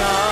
주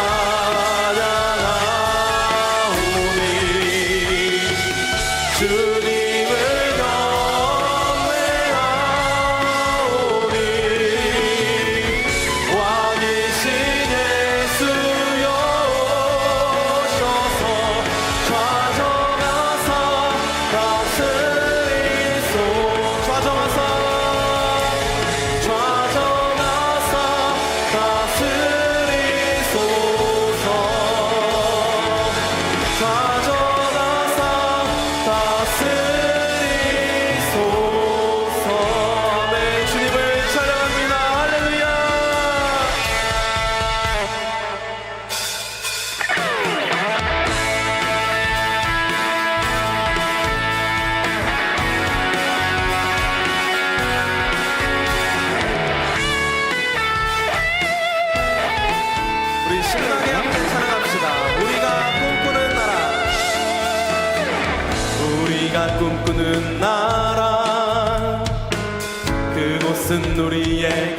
우리의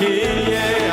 Yeah. é.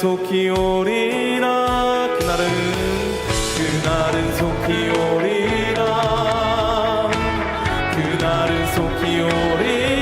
속히 오리라. 그날은 그날은 속히 오리라. 그날은 속히 오리라.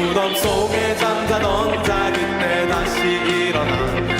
무덤 속에 잠자던 자 그때 다시 일어나.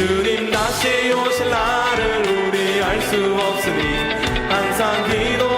주님 다시 오실 날을 우리 알 수 없으니 항상 기도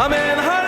Amen.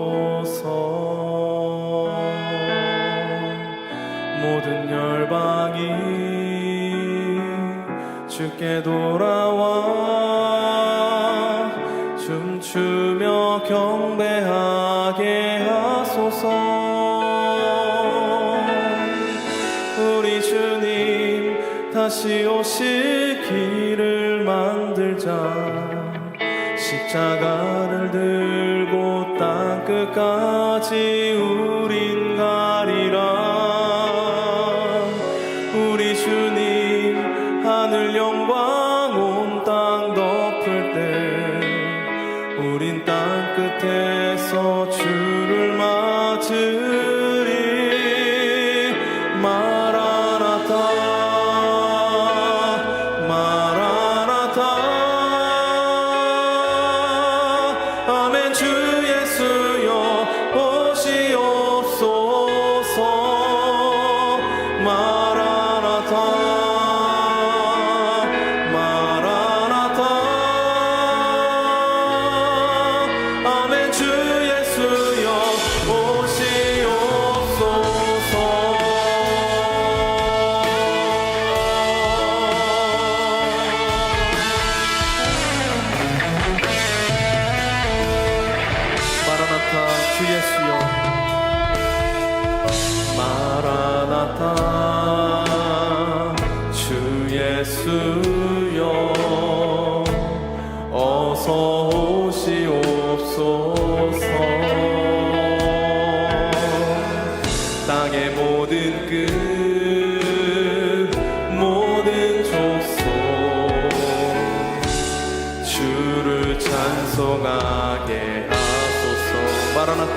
주께 돌아와 춤추며 경배하게 하소서. 우리 주님 다시 오시 길을 만들자. 십자가를 들고 땅 끝까지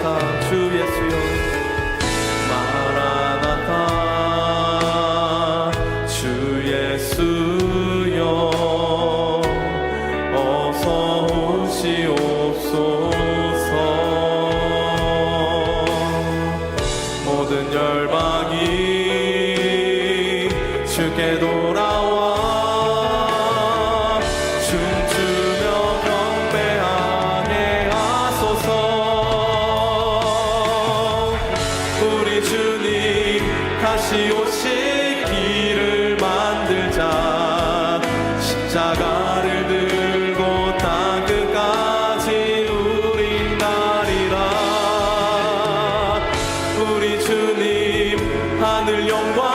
마라나타 주 예수여. 마라나타 하늘 영광.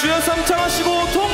주연 삼창하시고 통